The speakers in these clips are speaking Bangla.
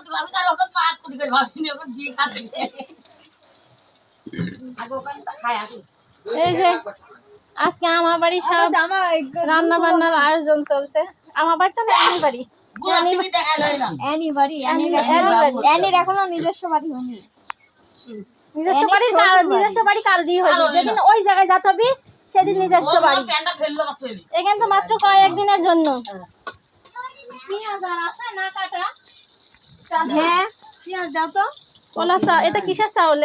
কোটি আমি তার ওখানে পাঁচ কোটি করে ভাবিনি ওখানে বিয়ে খাতে আগে ওখানে তা খায় আসি। এই যে আজকে আমার বাড়ি সব রান্না বান্নার আয়োজন চলছে। আমার বাড়ি তো না আমার বাড়ি। না। এখনও নিজস্ব বাড়ি হয়নি। নিজস্ব বাড়ি কার- নিজস্ব বাড়ি কার দিয়ে হয়নি যেদিন ওই জায়গায় যেতে হবে সেদিন নিজস্ব বাড়ি। না এখানে তো মাত্র কয়েকদিনের জন্য। হ্যাঁ। এটা কিসের চাউল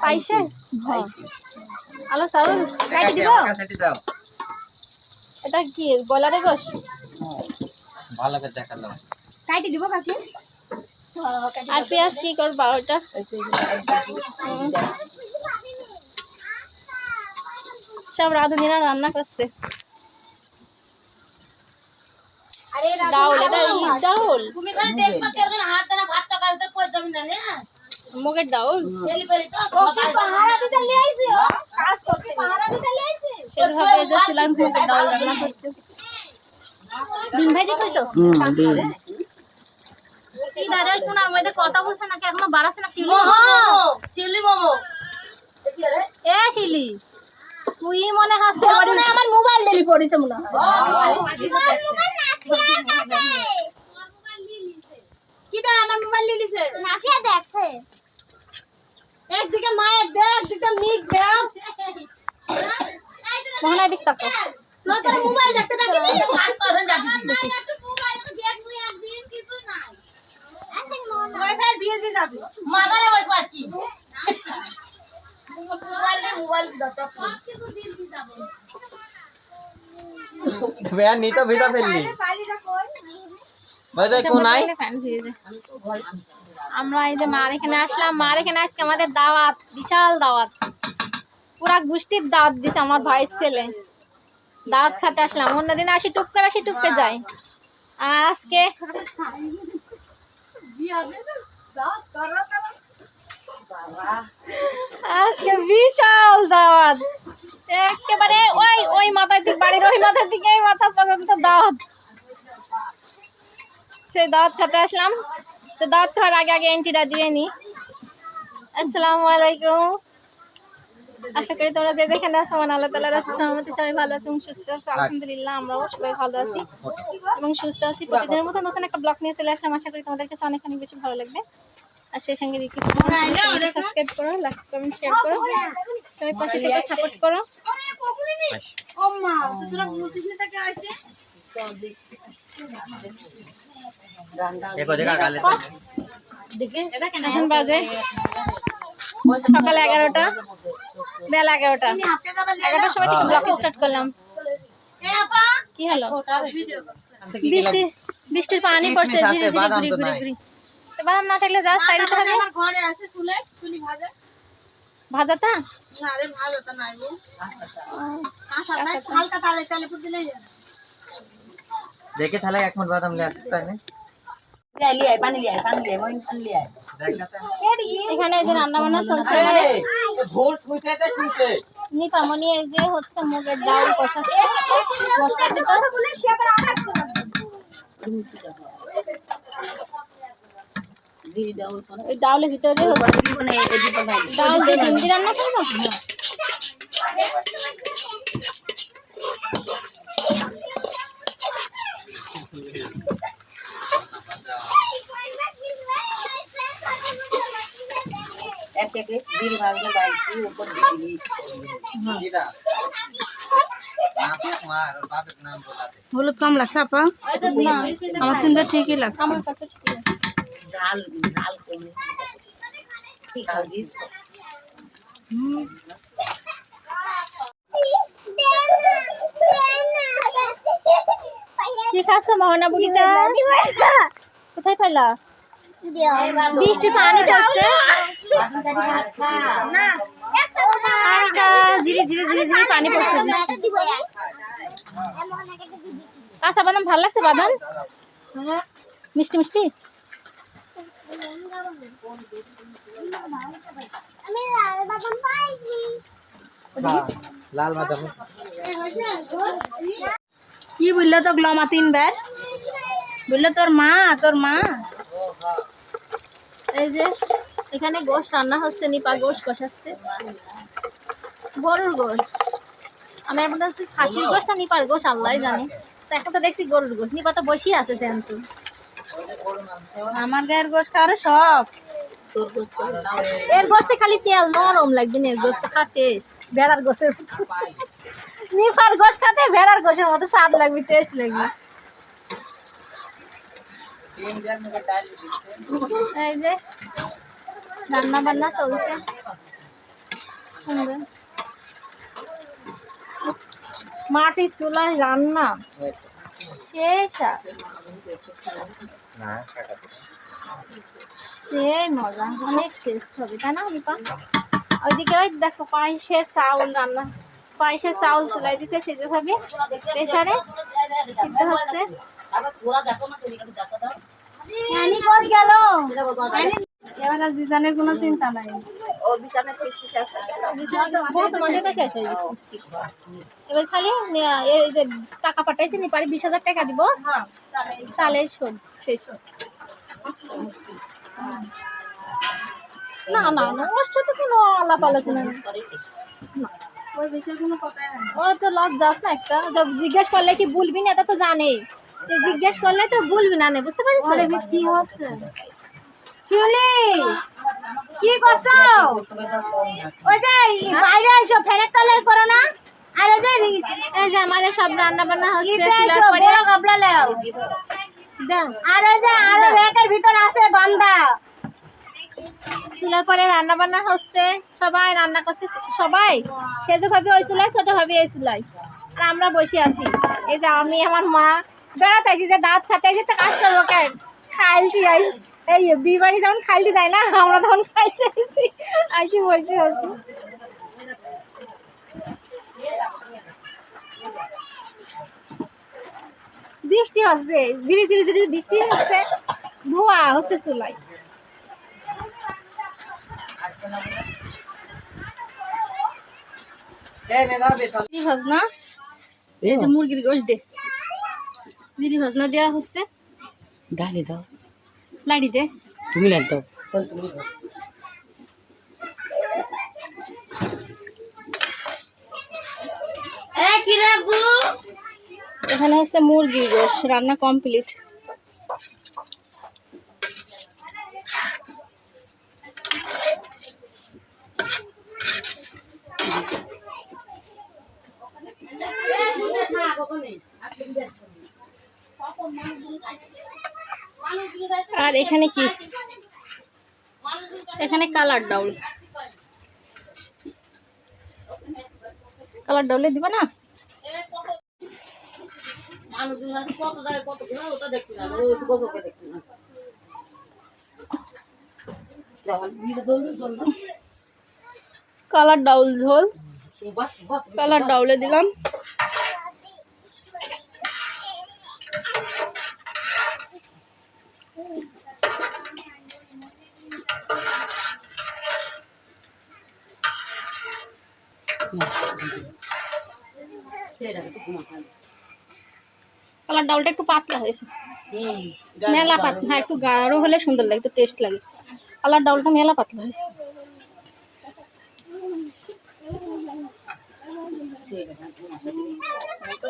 পাইছে? আলো চাউল কাটি দিব? এটা কি বলারে গোস ভালো করে দেখাল কাটি দিব কাকি? আর পেঁয়াজ কি করবা ওটা? হুম। সব রাঁধুনিরা রান্না করছে আরে ডাউল এটা ই ডাউল তুমি খালি দেখবা কেউ যেন হাত দেনা ভাত তো কাটতে কই যাবি না না মুগের ডাউল? ফেলি ফেলি তো পাহারা দিতে লিয়াইছে ও কাজ করতে পাহারা দিতে লিয়াইছে সেভাবে যে চুলার মুগের ডাউল রান্না করছে ডিম ভাজি কইছো? কি দাঁড়া শোনা আমাদের কথা বলছে নাকি? এখনও বাড়াছে না শিলি চিলি মোমো? এ শিলি তুই মনে পারি আমার মোবাইল ডেলি পড়িছে মনে হয়। কিটা আমার মোবাইল লিলিছে নাকিয়া দেখছে একদিকে মায়ের দে একদিকে মিক দাও মোবাইল দেখতে বিয়ে দিয়ে যাবি ভ্যান নিতে ভিতর ফেললি। ভাই কোন নাই? আমরা এই যে মার এখানে আসলাম, মার এখানে আজকে আমাদের দাওয়াত, বিশাল দাওয়াত। পুরা গোষ্ঠীর দাওয়াত দিছে আমার ভাইয়ের ছেলে। দাওয়াত খাতে আসলাম। অন্যদিন আসি, টুক করে আসি টুককে যাই। আজকে আজকে বিশাল দাওয়াত। একেবারে ওই ওই মাথার দিক বাড়ির ওই মাথার দিকে এই মাথা পর্যন্ত দাওয়াত। সেই দাওয়াত খেতে আসলাম। তো দাওয়াত খাওয়ার আগে আগে এন্ট্রিটা দিয়ে নি। আসসালামু আলাইকুম। আশা করি তোমরা যে যেখানে আছো আল্লাহ সহমতি সবাই ভালো আছো এবং সুস্থ আছো আলহামদুলিল্লাহ আমরাও সবাই ভালো আছি এবং সুস্থ আছি। প্রতিদিনের মতো নতুন একটা ব্লগ নিয়ে চলে আসলাম। আশা করি তোমাদের কাছে অনেক অনেক বেশি ভালো লাগবে। আর সেই সঙ্গে রিকোয়েস্ট সাবস্ক্রাইব করো লাইক কমেন্ট শেয়ার করো। সবাই পাশে থেকে সাপোর্ট করো। ওম্মা তোরা বুঝিস না তাকে আসে দেখো দেখা গালে এখন বাজে সকাল এগারোটা বেলা এগারোটা। এগারোটার সময় থেকে ব্লগ স্টার্ট করলাম। এ আপা! কি হলো? বৃষ্টি বৃষ্টির পানি পড়ছে বাদাম না থাকলে যা সাইডে আমার ঘরে আছে চুলে চুলি ভাজে। ভাজাটা না রে তো নাই গো কাঁচা নাই হালকা তালে তালে পুত যাবে দেখে তাহলে এক মিনিট বাদাম লিয়ে আসতে তাই না লিয়ে পানি লিয়ে পানি লিয়ে মই পানি লিয়ে এখানে যে রান্না বান্না চলছে নিপামনি এই যে হচ্ছে মুগের ডাল কষাচ্ছে মশলা দিতে দিদি দাও তো ওই ডাউলের ভিতরে হচ্ছে মানে এদি তো ভাই ডাউল দিয়ে ভিন্ডি রান্না করব এক এক দিদি ভাঙলে বাইকি উপর দিদি দিদা নাম মার বাপের নাম বলাতে হলুদ কম লাগছে আপা? আমার তিনটা ঠিকই লাগছে আমার কাছে ঠিক আছে। ঝাল ঝাল কমে। ঠিক আছে কি খাচ্ছ মোহনা বুড়িটা? কোথায় পাইলা? বৃষ্টি পানি পড়ছে ধীরে ধীরে ধীরে ধীরে পানি বাদাম ভালো লাগছে, বাদাম? মিষ্টি মিষ্টি? লাল বাদাম। কি বলল তো গ্লমা তিনবার? বলল তোর মা তোর মা। এই যে এখানে গোশ রান্না হচ্ছে নিপা গোশ কষাচ্ছে গরুর গোশ। আমি আর মনে হচ্ছে খাসির গোশ না নিপার গোশ? আল্লাহ জানে। তো এখন তো দেখছি গরুর গোশ। নিপা তো বসেই আছে কিন্তু আমার গায়ের গোশ করে নাও এর গোশতে খালি তেল নরম লাগবে না, এর গোশতে খা টেস্ট ভেড়ার গোশের নিপার গোশ খাতে ভেড়ার গোশের মতো স্বাদ লাগবে টেস্ট লাগবে। এই যে রান্না বান্না চলছে মাটির চুলায় রান্না। শেষ সেই মজা অনেক টেস্ট হবে তাই না নিপা ওইদিকে ওই দেখো পায়েসের চাউল রান্না পায়েসের চাউল চুলাই দিতে প্রেশারে সিদ্ধ হচ্ছে। গেল? এবার আর দিদানের কোনো চিন্তা নাই। এবার খালি এই যে টাকা পাঠাইছে নিপারে বিশ হাজার টাকা দিব। তাহলে শোন শেষ। না না না ওর সাথে কোনো আলাপ আলোচনা নেই। ওই বিষয়ে কোনো কথাই হয় না। ও তো লজ্জাস না একটা। তো জিজ্ঞেস করলে কি বলবি না এটা তো জানে। যে জিজ্ঞেস করলে তো বলবি না নে, বুঝতে পারিস কি হচ্ছে? শিউলি! কি করছ? ওই যে বাইরে এসো করো না। আর ওই যে এই যে আমাদের সব রান্না বান্না হচ্ছে বড় গাবলা লাও আর ওই যে আরও রেকের ভিতর আছে বান্দা। চুলার পরে রান্না বান্না হচ্ছে সবাই রান্না করছে সবাই। সেজো ভাবি ওই ছোট ভাবি এই আর আমরা বসে আছি। এই যে আমি আমার মা। বেড়াতে যে দাঁত খাতে তো কাজ করব কেন খাইলটি আই এই বিয়ে বাড়ি যেমন খাইলটি যায় না, আমরা তখন খাইতে আছি আইসি বসে আছি বৃষ্টি হচ্ছে ধীরে ধীরে ধীরে বৃষ্টি হচ্ছে, ধোয়া হচ্ছে চুলাই ভাজনা, এই যে মুরগির গোশ দে। জিরি ভাজনা দেওয়া হচ্ছে। ডালি দাও। লাড়ি দে। তুমি লাইট দাও। এখানে হচ্ছে মুরগির গোশ রান্না কমপ্লিট। আর এখানে কি? এখানে কালার ডাউল কালার ডাউলে দিবা না। কালার ডাউল ঝোল। কালার ডাউলে দিলাম সেটা একটু ঘুমাতে হবে। কালার ডাউলটা একটু পাতলা হয়েছে। মেলা পাতলা হ্যাঁ একটু গাঢ় হলে সুন্দর লাগতো টেস্ট লাগে। কালার ডাউলটা মেলা পাতলা হয়েছে। একটু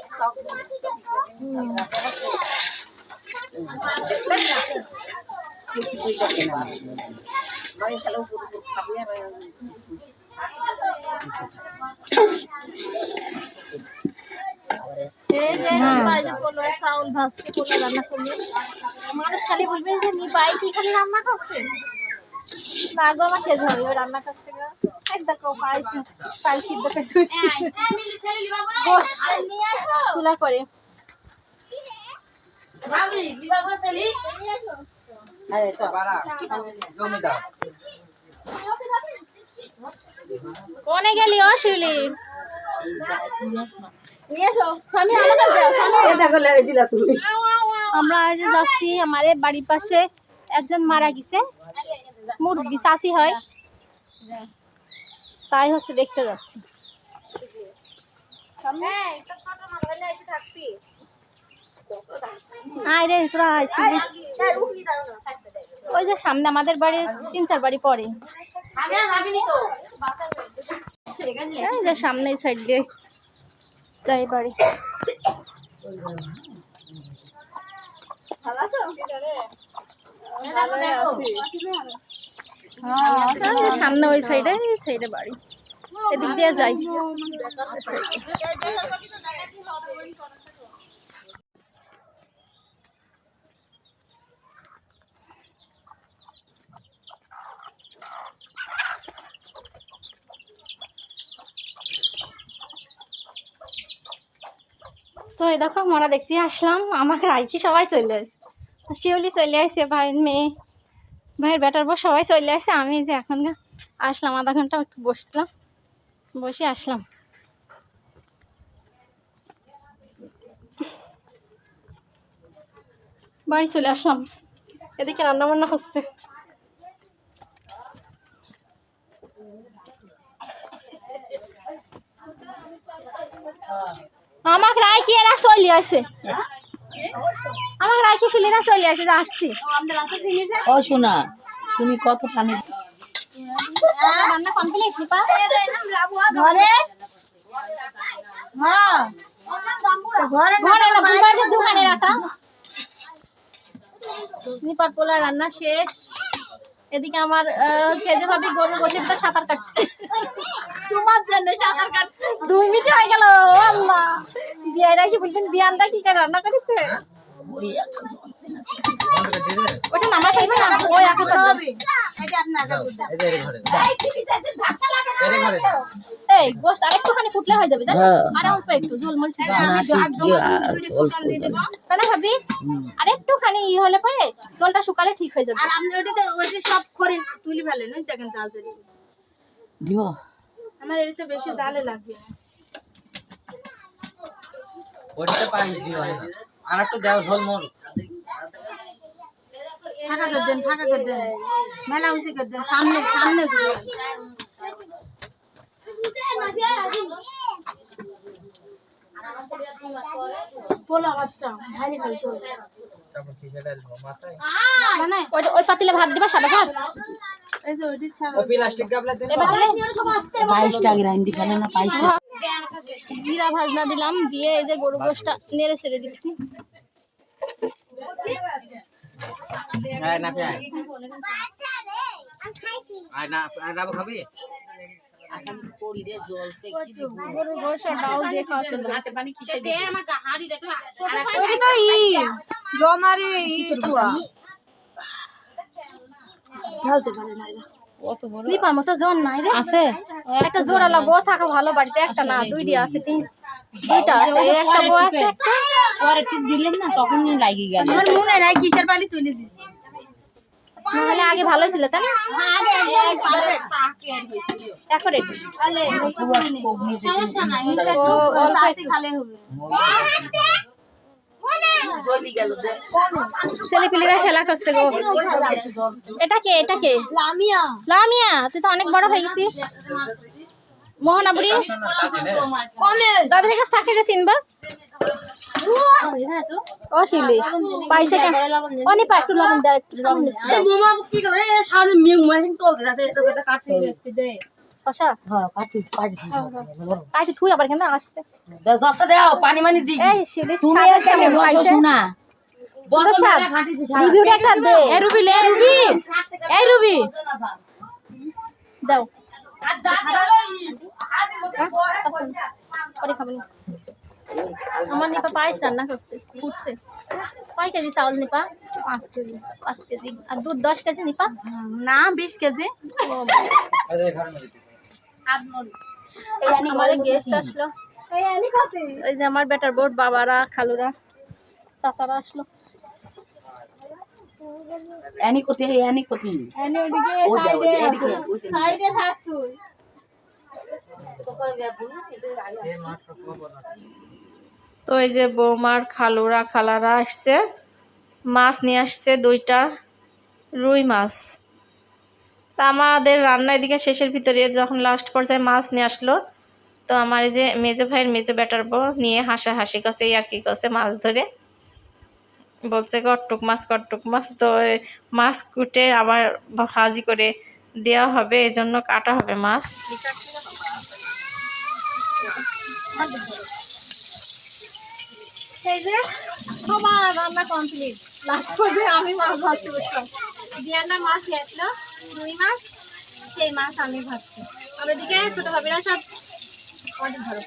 মানুষ খালি বলবে যে নিপাই কি খালি রান্না করছে না গো আমার শেষ হবে রান্না করছে করে চল। জমিদার কোনে গেলি ও শিউলি। আমার যাচ্ছি আমার বাড়ির পাশে একজন মারা গেছে। মুরগি চাষি হয়। তাই হচ্ছে দেখতে যাচ্ছি। আয় রে তোরা আয় ওই যে সামনে আমাদের বাড়ির তিন চার বাড়ি পরে এই যে সামনে সাইড দিয়ে যাই বাড়ি সামনে ওই সাইডে সাইডে বাড়ি এদিক দিয়ে যাই এই দেখো আমরা দেখতে আসলাম। আমাকে রাইকি সবাই চলে আসে। শিউলি চলে আসছে ভাইয়ের মেয়ে। ভাইয়ের বেটার বউ সবাই চলে আসছে আমি যে এখন আসলাম, আধা ঘণ্টা একটু বসছিলাম বসে আসলাম। বাড়ি চলে আসলাম। এদিকে রান্না বান্না হচ্ছে আমাকে রাইকি এরা চলে আসে রাইকি শুলিরা চলে আসে আসছি। ও শোনা তুমি কত পানি রান্না কমপ্লিট নিপা ঘরে হ্যাঁ ঘরে ঘরে না বুবাইয়ের দোকানে রাখা। নিপার পোলা রান্না শেষ। এদিকে আমার আহ, সেজে ভাবি গরু বসে সাঁতার কাটছে। তোমার জন্য সাঁতার কাটতে দুই মিনিট হয়ে গেল আল্লাহ। বিয়ার এসে বলবেন বিয়ানটা কি করে রান্না করেছে? ওটা মামা খাইবে না? ওই এখন হবে এটা আপনার কাছে এই যে এর ঘরে এই গোস্ত আরেকটুখানি ফুটলে হয়ে যাবে? হ্যাঁ। আর অল্প একটু ঠিক ভাবি আর একটুখানি ই হলে পরে জলটা শুকালে ঠিক হয়ে যাবে। আর আপনি সব করে তুলি ফেলেন ওই দেখেন চাল চলি আমার এটাতে বেশি জালে লাগবে পায়েস দিয়ে হয় না। আর একটু দেও ঝোল মোর ফাঁকা করে দেন ফাঁকা করে দেন। মেলা উসি করে দেন সামনে সামনে পোলা মানে? ওই ওই পাতিলে ভাত দিবা সাদা ভাত? এই যে ওইটি ছাড়া প্লাস্টিক গাবলা দিন এবার দিলে গ্রাইন্ডি ফেলে না বাইশটা জিরা ভাজনা দিলাম দিয়ে এই যে গরু গোশটা নেড়ে ছেড়ে দিচ্ছি ঢালতে পারে না এরা। লিপার মতো জন নাই রে। আছে। একটা জোড়ালা বউ থাকা ভালো বাড়িতে একটা না দুইটি আছে তিন দুইটা আছে একটা বউ আছে। একটা দিলেন না তখনই লাগি গেল। আমার মনে নাই কিসের বালি তুলে দিছি নাহলে আগে ভালোই ছিল তাই না? চাষি খালে করছে গো। এটা কে এটা কে? লামিয়া। লামিয়া তুই তো অনেক বড় হয়ে গেছিস। মোহনাবুড়ি দাদার কাছে থাকে যে চিনবা? ও শিলি পয়সা কে? ও নিপা একটু লবণ দাও একটু লবণ দাও। কি করে সারা মিম মেশিন চলতে আছে এটা কাটতে দে। শশা? হ্যাঁ কাটি কাটি কাটি তুই আবার কেন আসতে। দাও দাও পানি মানি দি এই শিলি কেমন বস রিভিউটা একটা দে। রুবি লে রুবি। এই রুবি। দাও। পরে খাব আমার নিপা পায়েস রান্না করছে ফুটছে। কয় কেজি চাউল নিপা? পাঁচ কেজি। পাঁচ কেজি। আর দুধ দশ কেজি নিপা? না বিশ কেজি। ওই যে আমার বেটার বোর্ড বাবারা খালুরা চাচারা আসলো। ওদিকে সাইডে। সাইডে থাক তুই। তো এই যে বৌমার খালুরা খালারা আসছে। মাছ নিয়ে আসছে দুইটা। রুই মাছ। তা আমাদের রান্না এদিকে শেষের ভিতরে যখন লাস্ট পর্যায়ে মাছ নিয়ে আসলো, তো আমার এই যে মেজো ভাইয়ের মেজো বেটার বউ নিয়ে হাসাহাসি করছে আর কি করছে মাছ ধরে। বলছে, কট্টুক মাছ কট্টুক মাছ। তো মাছ কুটে আবার ভাজি করে দেওয়া হবে, এজন্য কাটা হবে মাছ। আমি মাছ ভাজতে বসলাম। দিয়ানা মাছ নিয়ে আসলো। রুই মাছ, সেই মাছ আমি ভাজছি। আর এদিকে ছোট ভাবিরা সব অনেক ভালো।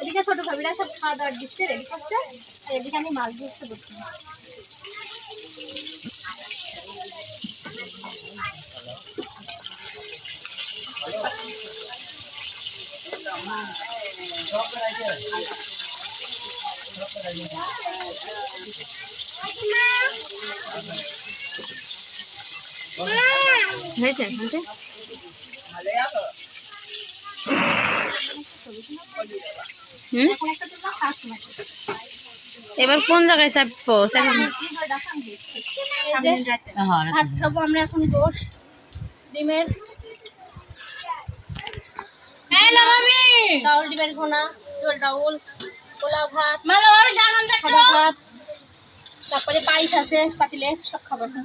এদিকে ছোট ভাবিরা সব খাওয়া দাওয়ার দিচ্ছে রেডি করছে এদিকে আমি মাছ ধরতে বসলাম হয়েছে হয়েছে? এবার কোন জায়গায় চাপবো? এই যে ভাত খাব আমরা এখন গোশ ডিমের। ডাউল ডিমের ঘোনা চোল ডাউল পোলাও ভাত ভাত তারপরে পায়েস আছে পাতিলে সব খাব এখন।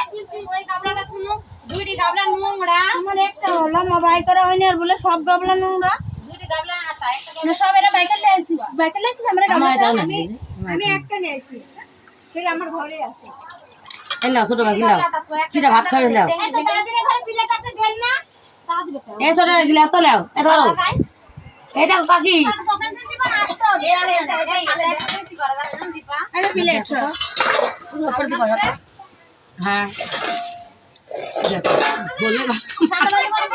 আমি ধুয়ে লিখতে আমার একটা হলো মোবাইল করা হয়নি আর বলে সব গাবলা নোংরা না সব এরা বাইকের লাইসিস বাইকের লাইসিস আমরা গাবলা আমি একটা নিয়েছি ঠিক আমার ঘরে আছে এলা ছোট কাকি লাও কিটা ভাত লাও দেন না এ ছোট কাকি লাও তো লাও এ ধরো এটা কাকি দোকান থেকে দিবা আসতো আরে পিলে উপর দিকে হ্যাঁ। বলে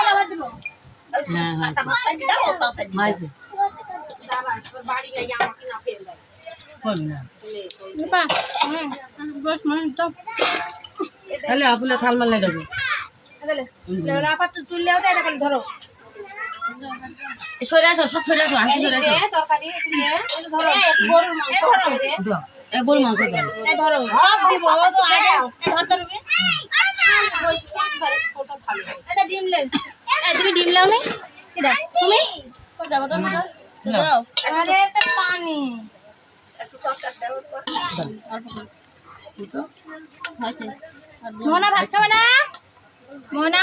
বাদ দিব হ্যাঁ হ্যাঁ তাহলে আপুলে থাল মারলে দেবো লেওলা পাত তুললেও দেয় খালি ধরো। সরে আসো সব সরে আসো আন্টি সরে আসো। বল মাংস ধরো তুমি ডিম লাও নি তুমি পানি মোনা ভাত খাবে না? মোনা?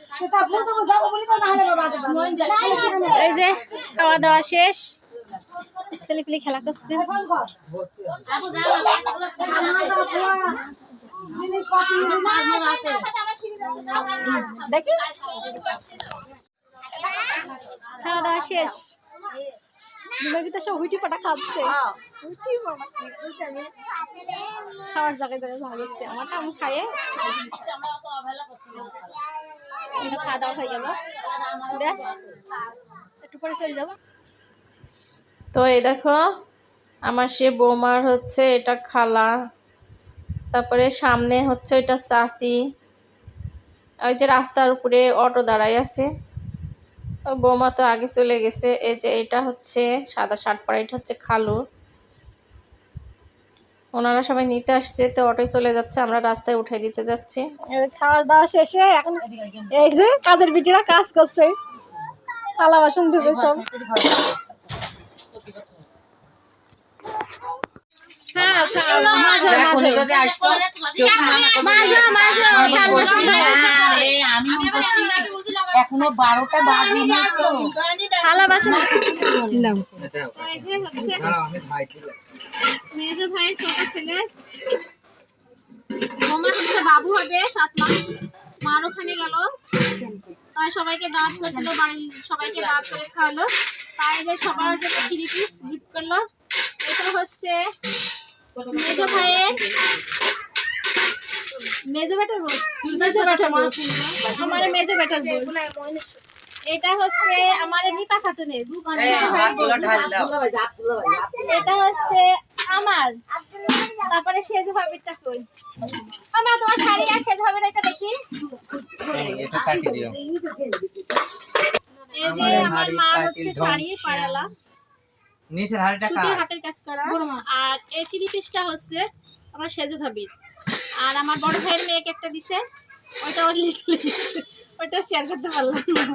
এই যে খাওয়া দাওয়া শেষ। ছেলেপিলি খেলা করছে। খাওয়া দাওয়া শেষ। সব খাওয়ার জায়গায় ভালো হচ্ছে। আমারটা আমি খাইয়ে খাওয়া দাওয়া হয়ে গেল। ব্যাস, একটু পরে চলে তো এই দেখো, আমার সে বৌমার হচ্ছে এটা খালা, তারপরে সামনে হচ্ছে এটা চাষি ওই যে রাস্তার উপরে অটো দাঁড়াই আছে। বৌমা তো আগে চলে গেছে, এই যে এটা হচ্ছে সাদা শার্ট পরা, এটা হচ্ছে খালু। ওনারা সবাই নিতে আসছে, তো অটোয় চলে যাচ্ছে, আমরা রাস্তায় উঠাই দিতে যাচ্ছি। খাওয়া দাওয়া শেষে এখন এই যে কাজের বিটিরা কাজ করছে। থালা বাসন ধুবে সব হ্যাঁ খাও মাজো মাজো যদি আসতো মাজো মাজো থাল বাসন ধোও। এখনও বারোটা বাজে না তো থালা বাসন এই যে হচ্ছে মেজো ভাইয়ের ছোট ছেলে বোমার হচ্ছে বাবু হবে সাত মাস মার ওখানে গেল তাই সবাইকে দাঁত করেছিল বাড়ির সবাইকে দাঁত করে খাওয়ালো তাই যে সবার জন্য থ্রি পিস গিফট করল এটা হচ্ছে মেজো ভাইয়ের মেজো বেটার মেজো বেটার আমার মেজো বেটার এটা হচ্ছে আমার দীপা খাতুনের এটা হচ্ছে আমার। তারপরে সেজু ভাবিরটা কই? আমার তোমার শাড়ি আর সেজু ভাবির এটা দেখি। এই, এটা কাটি দিও। এই যে আমার মার হচ্ছে শাড়ি পাড়ালা। নিচের হাড়িটা সুতির হাতের কাজ করা। আর এই থ্রি পিসটা হচ্ছে আমার সেজু ভাবি আর আমার বড় ভাইয়ের মেয়েকে একটা দিছে। ওইটা ওর লিস্ট ওইটা শেয়ার করতে পারলাম না।